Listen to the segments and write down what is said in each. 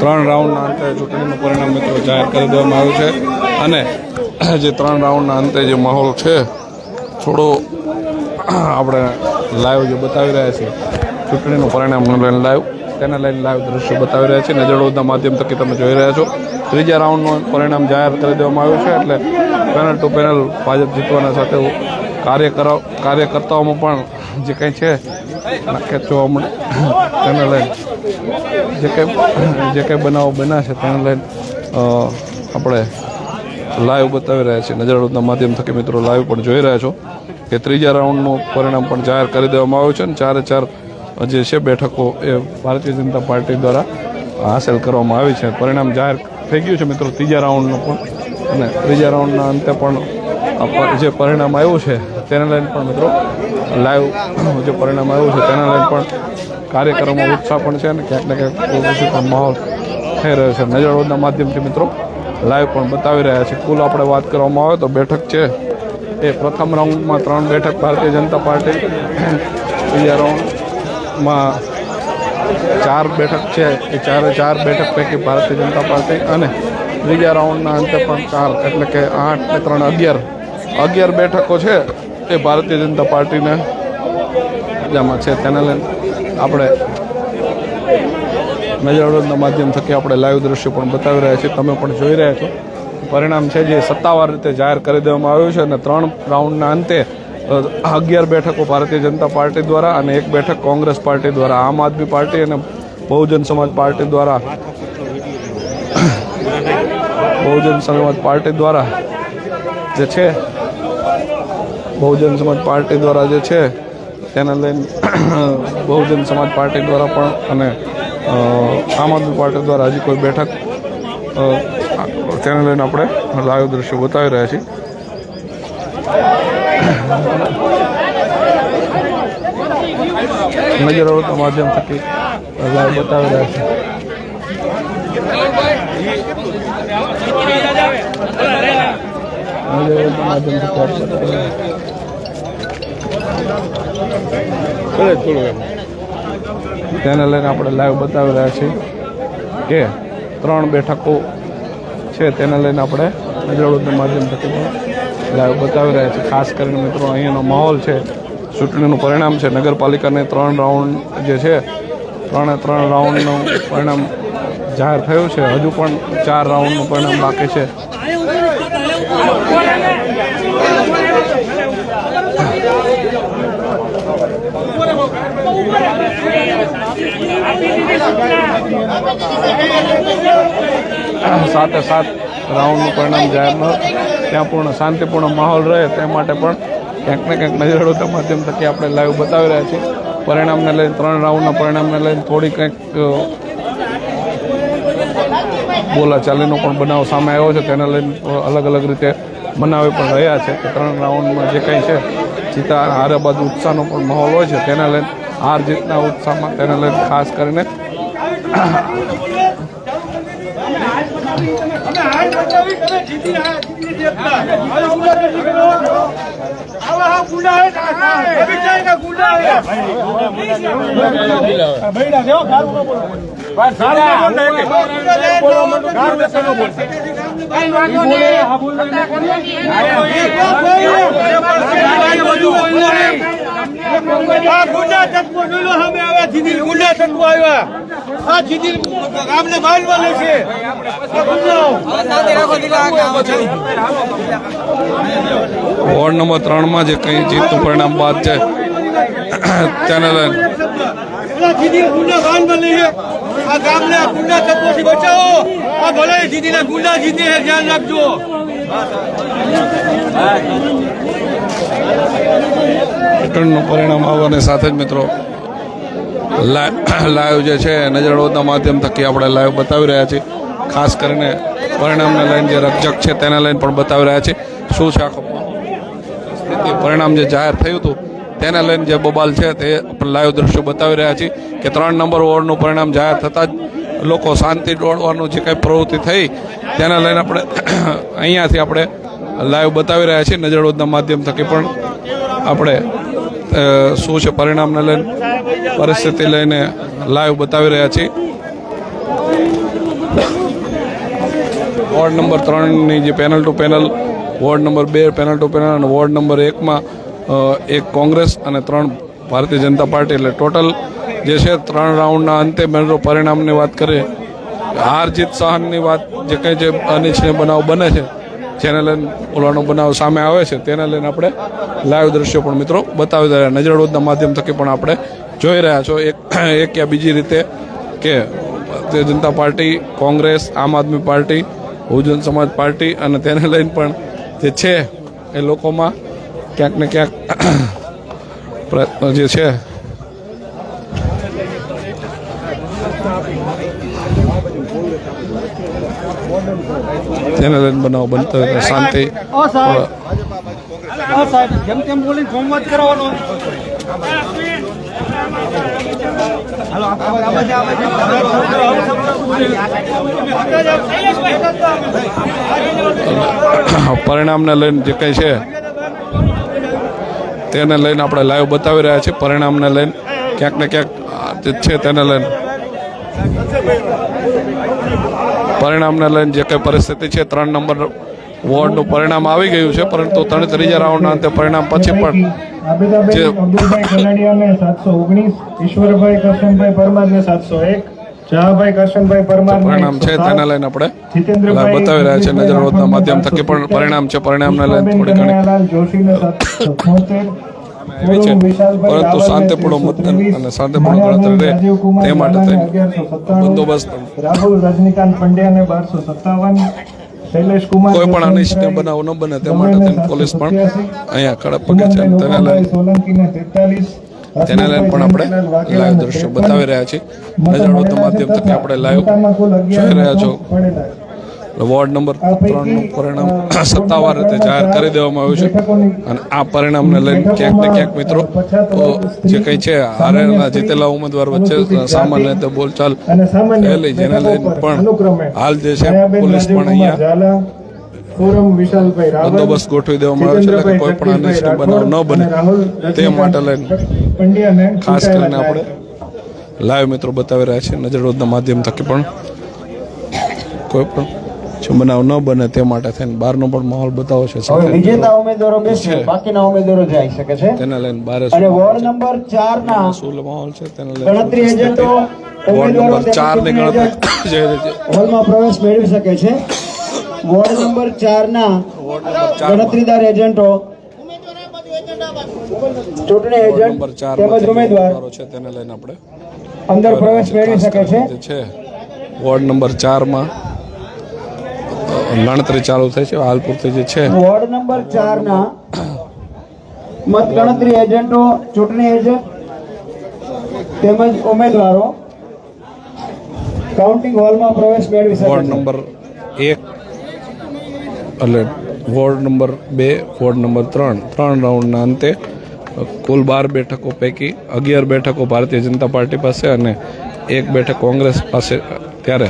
ત્રણ રાઉન્ડના અંતે ચૂંટણીનું પરિણામ મિત્રો જાહેર કરી દેવામાં આવ્યું છે. અને જે ત્રણ રાઉન્ડના અંતે જે માહોલ છે, થોડો આપણે લાઈવ જે બતાવી રહ્યા છીએ ચૂંટણીનું પરિણામ લઈને લાઈવ તેને લઈને લાઈવ દ્રશ્યો બતાવી રહ્યા છીએ નજરોદના માધ્યમ થકી તમે જોઈ રહ્યા છો. ત્રીજા રાઉન્ડનું પરિણામ જાહેર કરી દેવામાં આવ્યું છે, એટલે પેનલ ટુ પેનલ ભાજપ જીતવાના સાથે કાર્યકરો કાર્યકર્તાઓમાં પણ જે કંઈ છે, નાખ્યા જોવા મળે. તેને લઈને જે કંઈ જે કંઈ બનાવો બન્યા છે, તેને લઈને આપણે લાઈવ બતાવી રહ્યા છીએ. નજરરોદના માધ્યમ થકી મિત્રો લાઈવ પણ જોઈ રહ્યા છો કે ત્રીજા રાઉન્ડનું પરિણામ પણ જાહેર કરી દેવામાં આવ્યું છે અને ચારે ચાર જે છે બેઠકો એ ભારતીય જનતા પાર્ટી દ્વારા હાંસલ કરવામાં આવી છે. પરિણામ જાહેર થઈ ગયું છે મિત્રો ત્રીજા રાઉન્ડનું પણ. અને ત્રીજા રાઉન્ડના અંતે પણ જે પરિણામ આવ્યું છે તેને લઈને પણ મિત્રો લાઈવ જે પરિણામ આવ્યું છે, તેના લઈને પણ કાર્યક્રમમાં ઉત્સાહ પણ છે અને ક્યાંક ને ક્યાંક પણ માહોલ થઈ રહ્યો છે. નજરોદના માધ્યમથી મિત્રો લાઈવ પણ બતાવી રહ્યા છે. કુલ આપણે વાત કરવામાં આવે તો બેઠક છે એ પ્રથમ રાઉન્ડમાં ત્રણ બેઠક ભારતીય જનતા પાર્ટી. બીજા રાઉન્ડમાં ચાર બેઠક છે. એ ચારે ચાર બેઠક પૈકી ભારતીય જનતા પાર્ટી અને ત્રીજા રાઉન્ડના અંતે પણ ચાર, એટલે કે આઠ ને ત્રણ, અગિયાર. અગિયાર બેઠકો છે. એ ભારતીય જનતા પાર્ટીને જેમાં છે તેને લઈને આપણે નજરઅવરોધના માધ્યમ થકી આપણે લાઈવ દ્રશ્યો પણ બતાવી રહ્યા છીએ. તમે પણ જોઈ રહ્યા છો. પરિણામ છે જે સત્તાવાર રીતે જાહેર કરી દેવામાં આવ્યું છે અને ત્રણ રાઉન્ડના અંતે અગિયાર બેઠકો ભારતીય જનતા પાર્ટી દ્વારા અને એક બેઠક કોંગ્રેસ પાર્ટી દ્વારા. આમ આદમી પાર્ટી અને બહુજન સમાજ પાર્ટી દ્વારા બહુજન સમાજ પાર્ટી દ્વારા જે છે બહુજન સમાજ પાર્ટી દ્વારા જે છે, તેને લઈને બહુજન સમાજ પાર્ટી દ્વારા પણ અને આમ આદમી પાર્ટી દ્વારા હજી કોઈ બેઠક તેને લઈને આપણે લાઈવ દ્રશ્યો બતાવી રહ્યા છીએ. નજર અવરોધના માધ્યમ થકી લાઈવ બતાવી રહ્યા છીએ. નજર અવરોધના થકી આપણે બતાવી તેને લઈને આપણે લાઈવ બતાવી રહ્યા છીએ કે ત્રણ બેઠકો છે તેને લઈને આપણે નજરઓળના માધ્યમ પણ લાઈવ બતાવી રહ્યા છીએ. ખાસ કરીને મિત્રો, અહીંયાનો માહોલ છે, ચૂંટણીનું પરિણામ છે. નગરપાલિકાને ત્રણ રાઉન્ડ જે છે, ત્રણે ત્રણ રાઉન્ડનું પરિણામ જાહેર થયું છે. હજુ પણ ચાર રાઉન્ડનું પરિણામ બાકી છે. સાથે સાત રાઉન્ડનું પરિણામ જાહેર ન ત્યાં પૂર્ણ શાંતિપૂર્ણ માહોલ રહે તે માટે પણ ક્યાંક ને ક્યાંક નજરડોતા માધ્યમ થકી આપણે લાઈવ બતાવી રહ્યા છીએ. પરિણામને લઈને ત્રણ રાઉન્ડના પરિણામને લઈને થોડી કંઈક બોલા બોલાચાલીનો પણ બનાવ સામે આવ્યો છે. તેને લઈને અલગ અલગ રીતે બનાવે પણ રહ્યા છે કે ત્રણ રાઉન્ડમાં જે કંઈ છે, જીતા હારે બાજુ ઉત્સાહનો પણ માહોલ હોય છે. તેને લઈને હાર જીતના ઉત્સાહમાં, તેને લઈને ખાસ કરીને ગુંડા તત્વો આવ્યા. આ જીદી ગામને માલવા લે છે. વોર્ડ નંબર ત્રણમાં જે કંઈ જીતનું પરિણામ બાદ છે તેને લઈને આ ગામને આ ગુંડા તત્વોથી બચાવો. આ ભલે જીદીના ગુંડા જીતે ધ્યાન રાખજો. ચૂંટણીનું પરિણામ આવવાની સાથે જ મિત્રો લાઈવ જે છે નજરઓળના માધ્યમ થકી આપણે લાઈવ બતાવી રહ્યા છીએ. ખાસ કરીને પરિણામને લઈને જે રક્ષક છે, તેને લઈને પણ બતાવી રહ્યા છીએ. શું છે આખો પરિણામ જે જાહેર થયું હતું, તેને લઈને જે બબાલ છે, તે લાઈવ દ્રશ્યો બતાવી રહ્યા છીએ કે ત્રણ નંબર વોર્ડનું પરિણામ જાહેર થતાં જ લોકો શાંતિ દોડવાનું જે કંઈ પ્રવૃત્તિ થઈ, તેને લઈને આપણે અહીંયાથી આપણે લાઈવ બતાવી રહ્યા છીએ. નજરઓળના માધ્યમ થકી પણ આપણે શું છે પરિણામને લઈને, પરિસ્થિતિ લઈને લાઈવ બતાવી રહ્યા છીએ. વોર્ડ નંબર ત્રણની જે panel to panel, ward number બે પેનલ ટુ પેનલ અને વોર્ડ નંબર એકમાં એક કોંગ્રેસ અને ત્રણ ભારતીય જનતા પાર્ટી. એટલે ટોટલ જે છે ત્રણ રાઉન્ડના અંતે મેનરો પરિણામની વાત કરીએ, હાર જીત સહનની વાત જે કંઈ જે અનિચ્છનીય બનાવ બને છે જેને લઈને ઓલાનો બનાવ સામે આવે છે, તેને લઈને આપણે લાઈવ દ્રશ્યો પણ મિત્રો બતાવી રહ્યા. નજરડોદના માધ્યમ થકી પણ આપણે જોઈ રહ્યા છો. એક એક યા બીજી રીતે કે ભારતીય જનતા પાર્ટી, કોંગ્રેસ, આમ આદમી પાર્ટી, બહુજન સમાજ પાર્ટી અને તેને લઈને પણ જે છે એ લોકોમાં ક્યાંક ને ક્યાંક પ્રયત્નો જે છે તેને લઈને બનાવ બનતો હોય શાંતિ. જેમ તેમ બોલીને પરિણામને લઈને જે કંઈ છે તેને લઈને આપણે લાઈવ બતાવી રહ્યા છીએ. પરિણામને લઈને ક્યાંક ને ક્યાંક જે છે તેને લઈને. પરિણામને લઈને જે કંઈ પરિસ્થિતિ છે ત્રણ નંબર વોર્ડનું પરિણામ આવી ગયું છે પરંતુ ત્રણ ત્રીજા રાઉન્ડના અંતે પરિણામ પછી પણ જે કલાડિયાને સાતસો ઓગણીસ ઈશ્વરભાઈ કરશનભાઈ પરમારને સાતસો એક જહાભાઈ કરશનભાઈ પરમાર પરિણામ છે તેના લઈને આપણે બતાવી રહ્યા છીએ નજરરોધના માધ્યમ થકી પણ પરિણામ છે પરિણામને લઈને થોડી ઘણી જોશીને સાતસો છોતેર એવી છે. પરંતુ શાંતિપૂર્ણ મતદાન અને શાંતિપૂર્ણ ગણતરી રહે તે માટે થઈને બંદોબસ્ત રાહુલ રજનીકાંત પંડ્યાને બારસો સત્તાવન કોઈ પણ અનિષ્ટ બનાવ ન બને તે માટે થઈને પોલીસ પણ અહીંયા કડક પગે છે તેને લઈને તેને લઈને પણ આપણે લાઈવ દ્રશ્યો બતાવી રહ્યા છીએ. નજરરોધના માધ્યમ તકે આપણે લાઈવ જોઈ રહ્યા છો. વોર્ડ નંબર ત્રણનું પરિણામ સત્તાવાર રીતે જાહેર કરી દેવામાં આવ્યું છે. અને આ પરિણામને લઈને ક્યાંક ને ક્યાંક મિત્રો જે કંઈ છે હારેલા જીતેલા ઉમેદવાર વચ્ચે સામાન્ય રીતે બોલચાલ થયેલી જેને લઈને પણ હાલ જે છે પોલીસ પણ અહીંયા ઝાલા, વિશાલભાઈ રાવલ, બંદોબસ્ત ગોઠવી દેવામાં આવ્યો છે એટલે કોઈ પણ અનિષ્ટ બનાવ ન બને તે માટે લઈને પંડ્યાને ખાસ કરીને આપણે લાઈવ મિત્રો બતાવી રહ્યા છીએ નજરરોધના માધ્યમ થકી પણ કોઈ પણ જો બનાવ ન બને તે માટે થઈને બહારનો પણ માહોલ બતાવો છે. હવે વિજેતા ઉમેદવારો બેસે બાકીના ઉમેદવારો જઈ શકે છે. તેને લઈને બારે અને વોર્ડ નંબર 4 ના શું માહોલ છે તેને લઈને ગણતરી એજન્ટો વોર્ડ નંબર ચારની તેમજ ગણતરી જે રીતે હોલમાં પ્રવેશ મેળવી શકે છે. વોર્ડ નંબર ચાર ના ગણતરીદાર એજન્ટો ચૂંટણી એજન્ટ તેમજ ઉમેદવાર છે તેને લઈને આપણે અંદર પ્રવેશ મેળવી શકે છે. છે. વોર્ડ નંબર ચારમાં ગણતરી ચાલુ થઈ છે હાલ પૂરતી જે છે. વોર્ડ નંબર ચાર ના મત ગણતરી એજન્ટો ચૂંટણી એજન્ટ તેમજ ઉમેદવારો કાઉન્ટિંગ હોલમાં પ્રવેશ મેળવી શકે વોર્ડ નંબર એક એટલે વોર્ડ નંબર બે વોર્ડ નંબર ત્રણ. ત્રણ રાઉન્ડના અંતે કુલ બાર બેઠકો પૈકી અગિયાર બેઠકો ભારતીય જનતા પાર્ટી પાસે અને એક બેઠક કોંગ્રેસ પાસે. ત્યારે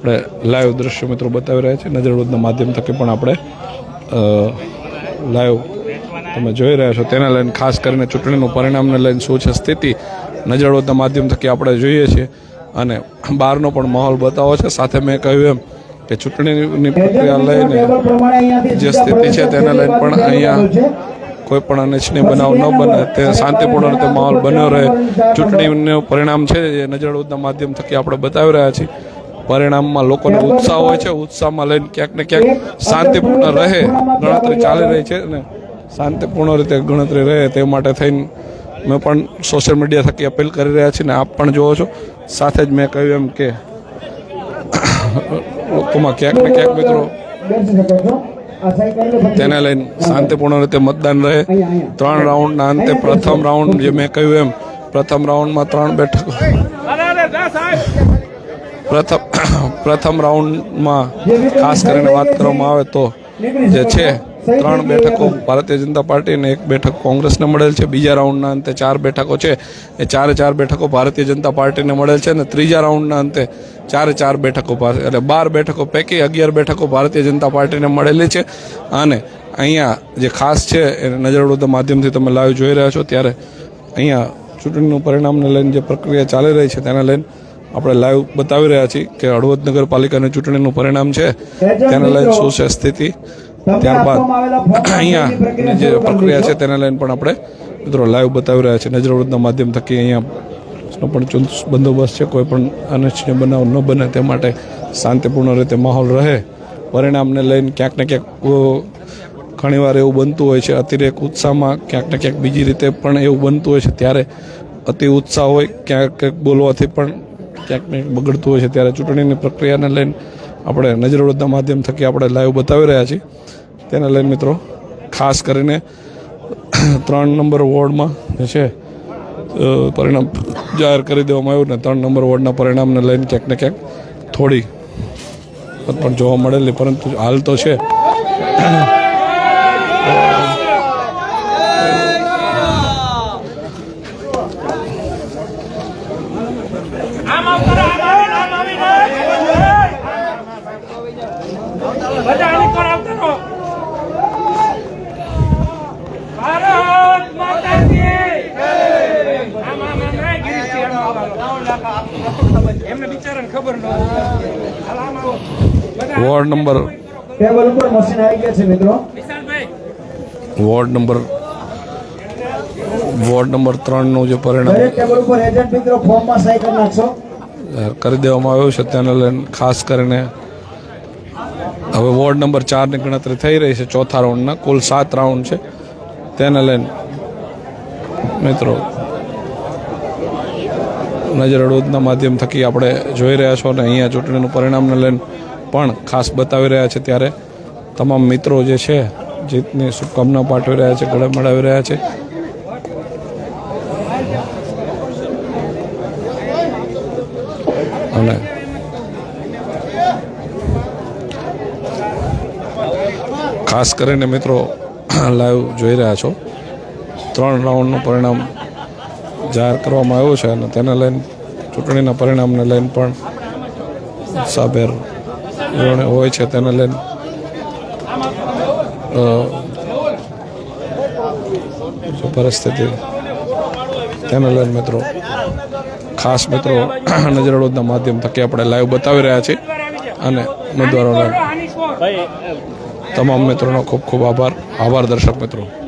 આપણે લાઈવ દ્રશ્યો મિત્રો બતાવી રહ્યા છીએ. નજરરોધના માધ્યમ થકી પણ આપણે લાઈવ તમે જોઈ રહ્યા છો. તેને લઈને ખાસ કરીને ચૂંટણીનું પરિણામને લઈને શું છે સ્થિતિ નજરરોધના માધ્યમ થકી આપણે જોઈએ છીએ. અને બહારનો પણ માહોલ બતાવો છે. સાથે મેં કહ્યું એમ કે ચૂંટણીની પ્રક્રિયા લઈને જે સ્થિતિ છે તેને લઈને પણ અહીંયા કોઈ પણ અનિચ્છનીય બનાવ ન બને. તે શાંતિપૂર્ણ રીતે માહોલ બન્યો રહે. ચૂંટણીનું પરિણામ છે એ નજરરોધના માધ્યમ થકી આપણે બતાવી રહ્યા છીએ. પરિણામમાં લોકોનો ઉત્સાહ હોય છે ઉત્સાહમાં લઈને ક્યાંક ને ક્યાંક શાંતિપૂર્ણ રહે ગણતરી ચાલી રહી છે અને શાંતિપૂર્ણ રીતે ગણતરી રહે તે માટે થઈને મેં પણ સોશિયલ મીડિયા થકી અપીલ કરી રહ્યા છીએ ને આપ પણ જોવો છો. સાથે જ મેં કહ્યું એમ કે લોકોમાં ક્યાંક ને ક્યાંક મિત્રો. તેને લઈને શાંતિપૂર્ણ રીતે મતદાન રહે. ત્રણ રાઉન્ડના અંતે પ્રથમ રાઉન્ડ જે મેં કહ્યું એમ પ્રથમ રાઉન્ડમાં ત્રણ બેઠકો. પ્રથમ પ્રથમ રાઉન્ડમાં ખાસ કરીને વાત કરવામાં આવે તો જે છે, ત્રણ બેઠકો ભારતીય જનતા પાર્ટી અને એક બેઠક કોંગ્રેસને મળેલ છે. બીજા રાઉન્ડના અંતે ચાર બેઠકો છે. એ ચારે ચાર બેઠકો ભારતીય જનતા પાર્ટીને મળેલ છે અને ત્રીજા રાઉન્ડના અંતે ચારે ચાર બેઠકો એટલે બાર બેઠકો પૈકી અગિયાર બેઠકો ભારતીય જનતા પાર્ટીને મળેલી છે. અને અહીંયા જે ખાસ છે, એ નજરરોધના માધ્યમથી તમે લાઈવ જોઈ રહ્યા છો. ત્યારે અહીંયા ચૂંટણીનું પરિણામને લઈને જે પ્રક્રિયા ચાલી રહી છે, તેને લઈને આપણે લાઈવ બતાવી રહ્યા છીએ કે હળવદ નગરપાલિકાની ચૂંટણીનું પરિણામ છે. તેને લઈને શું છે સ્થિતિ? ત્યારબાદ અહીંયા જે પ્રક્રિયા છે તેને લઈને પણ આપણે મિત્રો લાઈવ બતાવી રહ્યા છીએ. નજરવૃદ્ધના માધ્યમ થકી અહીંયા પણ ચુસ્ત બંદોબસ્ત છે. કોઈ પણ અનિચ્છનીય બનાવ ન બને તે માટે શાંતિપૂર્ણ રીતે માહોલ રહે. પરિણામને લઈને ક્યાંક ને ક્યાંક ઘણીવાર એવું બનતું હોય છે. અતિરેક ઉત્સાહમાં ક્યાંક ને ક્યાંક બીજી રીતે પણ એવું બનતું હોય છે. ત્યારે અતિ ઉત્સાહ હોય ક્યાંક ક્યાંક બોલવાથી પણ ક્યાંક બગડતું હોય છે ત્યારે ચૂંટણીની પ્રક્રિયાને લઈને આપણે નજરવડના માધ્યમ થકી આપણે લાઈવ બતાવી રહ્યા છીએ. તેને લઈને મિત્રો, ખાસ કરીને ત્રણ નંબર વોર્ડમાં જે છે પરિણામ જાહેર કરી દેવામાં આવ્યું ને ત્રણ નંબર વોર્ડના પરિણામને લઈને ક્યાંક ને ક્યાંક થોડી પણ જોવા મળેલી, પરંતુ હાલ તો છે આમ આવતા રહો, આમ આવીને, આમ આવીને. બધા આવતા રહો. ભારત માતા કી. એમને બિચારાને ખબર ન વોર્ડ નંબર ટેબલ ઉપર મશીન આવી ગયા છે મિત્રો. વોર્ડ નંબર વોર્ડ નંબર ત્રણનું જે પરિણામ ટેબલ ઉપર એજન્ટ મિત્રો ફોર્મમાં સહી કરી નાખશો. કરી દેવામાં આવ્યું છે તેને લઈને ખાસ કરીને હવે વોર્ડ નંબર ચારની ગણતરી થઈ રહી છે, ચોથા રાઉન્ડના. કુલ સાત રાઉન્ડ છે. તેને લઈને મિત્રો નજર અડોદના માધ્યમ થકી આપણે જોઈ રહ્યા છો અને અહીંયા ચૂંટણીનું પરિણામને લઈને પણ ખાસ બતાવી રહ્યા છે ત્યારે તમામ મિત્રો જે છે, જીતની શુભકામના પાઠવી રહ્યા છે ગળે મળાવી રહ્યા છે. અને ખાસ કરીને મિત્રો, લાઈવ જોઈ રહ્યા છો. ત્રણ રાઉન્ડનું પરિણામ જાહેર કરવામાં આવ્યું છે અને તેને લઈને ચૂંટણીના પરિણામને લઈને પણ સાબેર હોય છે. તેને લઈને પરિસ્થિતિ તેને લઈને મિત્રો, ખાસ મિત્રો નજરડોદના માધ્યમ થકી આપણે લાઈવ બતાવી રહ્યા છીએ અને ઉમેદવારોને તમામ મિત્રોનો ખૂબ ખૂબ આભાર. આભાર દર્શક મિત્રો.